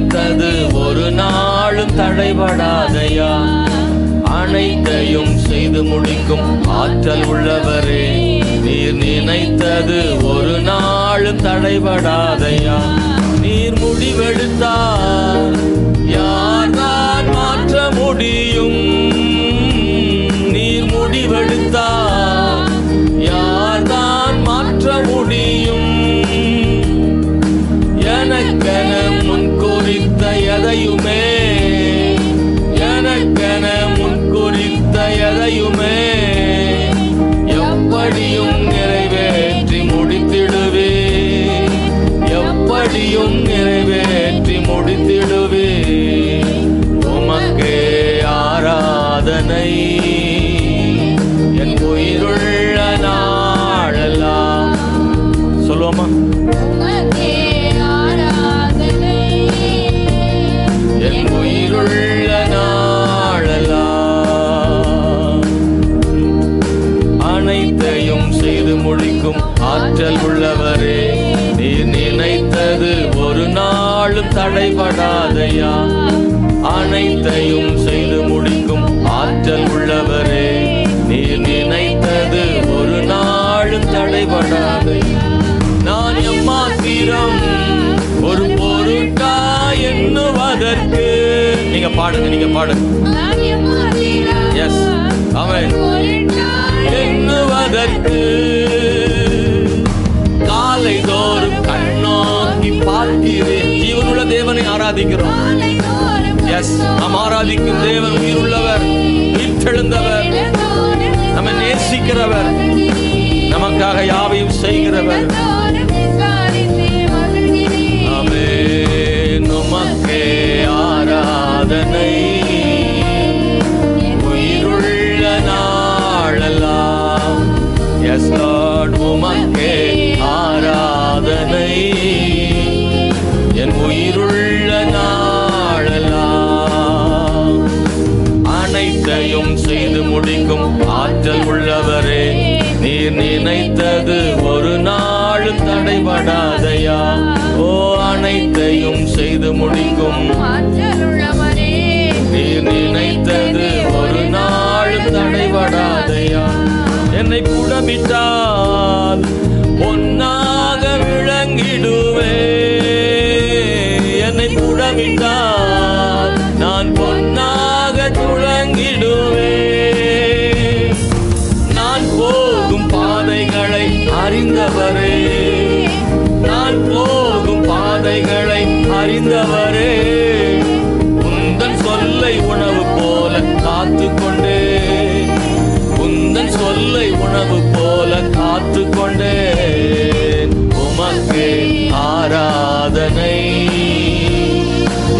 நினைத்தது ஒரு நாளும் தடைபடாதையா? அனைத்தையும் செய்து முடிக்கும் ஆற்றல் உள்ளவரே நீர் நினைத்தது ஒரு நாளும் தடைபடாதையா? நீர் முடிவெடுத்தார் எதையுமே எனக்கென முன்குறித்த எதையுமே எப்படியும் நிறைவேற்றி முடித்திடுவே எப்படியும் தடைபடாதையா? அனைத்தையும் செய்து முடிக்கும் ஆற்றல் உள்ளவரே நீர் நினைத்தது ஒரு நாளும் தடைபடாதையா நான் எம்மாத்திரம் ஒரு பொருட்டா எண்ணுவதற்கு. நீங்க பாடுங்க நீங்க பாடுங்க. எஸ் அவன் எண்ணுவதற்கு. யாவையும் செய்கிறவர் ஆராதனை. உயிருள்ள நாளெல்லாம். எஸ் லார்ட் உமக்கே ஆராதனை. என் உயிருள்ள நாளெல்லாம். அனைத்தையும் செய்து முடிக்கும் ஆற்றல் உள்ள நினைத்தது ஒரு நாளும் தடைபடாதையா? ஓ அனைத்தையும் செய்து முடிக்கும். நீர் நினைத்தது ஒரு நாளும் தடைபடாதையா? என்னை புடமிட்டால் பொன்னாக விளங்கிடுவே. என்னை புடமிட்டால் நான் பொன்னாக துளங்கிடுவே. நான் பாதைகளை அறிந்தவரே. நான் போகும் பாதைகளை அறிந்தவரே. உந்தன் சொல்லை உணவு போல காத்து கொண்டே உந்தன் சொல்லை உணவு போல காத்து கொண்டே உமக்கு ஆராதனை.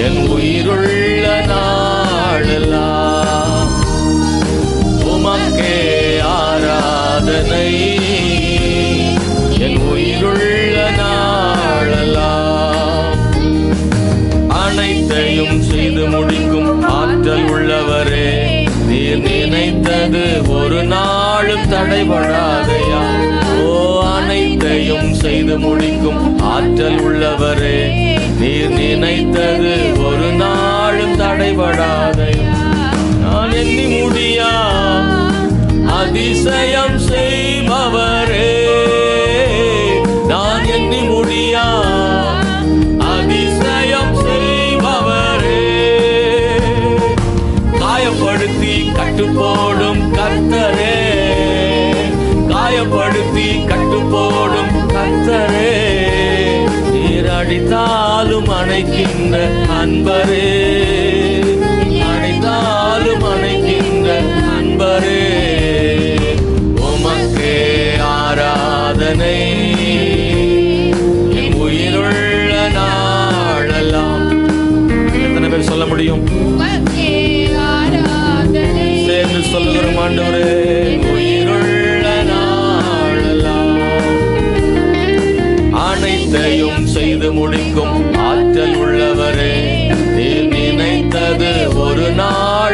என் உயிருள்ள நாளெல்லாம் உமக்கே நினைத்தது ஒரு நாளும் தடைபடாதையா? ஓ அனைத்தையும் செய்து முடிக்கும் ஆற்றல் உள்ளவரே நீர் நினைத்தது ஒரு நாளும் தடைபடாதையா? நான் எண்ணி முடியா? அதிசயம் செய்பவரே நான் எண்ணி முடியா? அதிசயம் செய்பவரே. காயப்படுத்தி கட்டுப்போடும்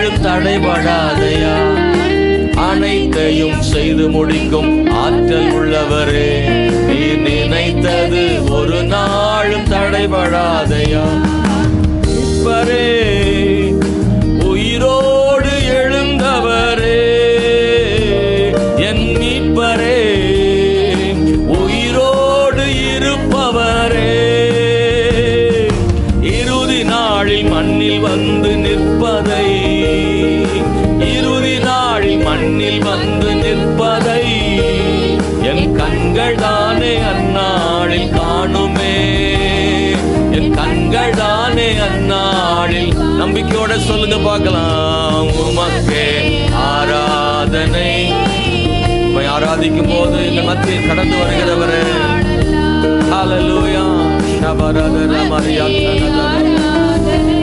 ஒன்றும் தடைபடாதையா? அனைத்தையும் செய்து முடிக்கும் ஆற்றல் உள்ளவரே. நீ நினைத்தது ஒரு நாளும் தடைபடாதையா? இப்பரே உயிரோடு எழுந்தவரே. என் வந்து நாளில் நம்பிக்கையோட சொல்லுங்க பார்க்கலாம். உமக்கே ஆராதனை. உண்மை ஆராதிக்கும் போது எங்கள் மத்தியில் கடந்து வருகிறவரே. ஹalleluya ஷபரதர மரியாதனதர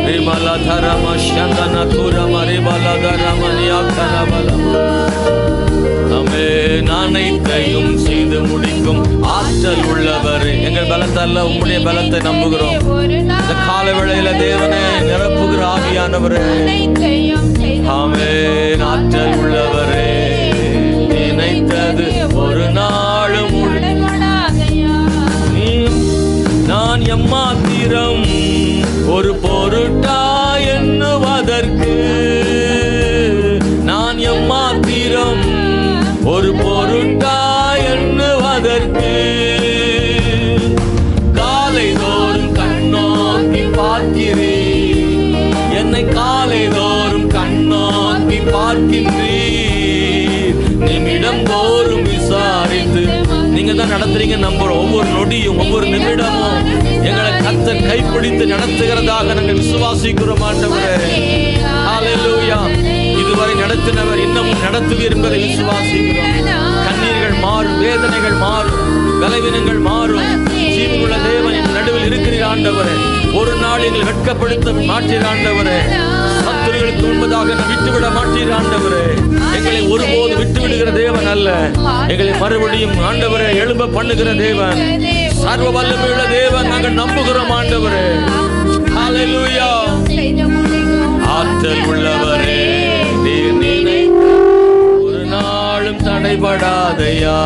ரிமலதர மஷந்தன துரம ரிபலதர மணியாத்தனபல அமே நானைத்தையும் செய்து முடிக்கும் ஆற்றல் உள்ளவர். எங்கள் பலத்தல்ல உங்களுடைய பலத்தை நம்புகிறோம். உள்ளவரே. ஆமே ஆற்றல் உள்ளவரே. நினைத்தது ஒரு நாளும் நான் எம்மாத்திரம் ஒரு பொருட்டா எண்ணுவதற்கு. நீங்க நம்புறோம் ஒவ்வொரு நொடியும் ஒவ்வொரு நிமிடமும் எங்களை கத்த கைப்பிடித்து நடத்துகிறதாக நாங்கள் விசுவாசிக்கிறோம் ஆண்டவரே. இதுவரை நடத்தினவர் இன்னமும் நடத்துவீர் என்பதை விசுவாசிக்கிறோம். கண்ணீர்கள் மாறும் வேதனைகள் மாறும் பலவீனங்கள் மாறும். ஜீவனுள்ள தேவன் எங்கள் நடுவில் இருக்கிறீர் ஆண்டவரே. ஒரு நாள் எங்கள் வெட்கப்படுத்த மாற்றிற ஆண்டவரே. துறைகளுக்கு முன்பதாக விட்டுவிட மாட்டீர் ஆண்டவரே. எங்களை ஒருபோது விட்டு விடுகிற தேவன் அல்ல. எங்களை மறுபடியும் ஆண்டவரே எழும்ப பண்ணுகிற தேவன். சர்வ வல்லமையுள்ள தேவன் நாங்கள் நம்புகிறோம் ஆண்டவரே. ஹalleluya. ஆற்றல் உள்ளவரே நீர் நினை ஒரு நாளும் தடைபடாதையா.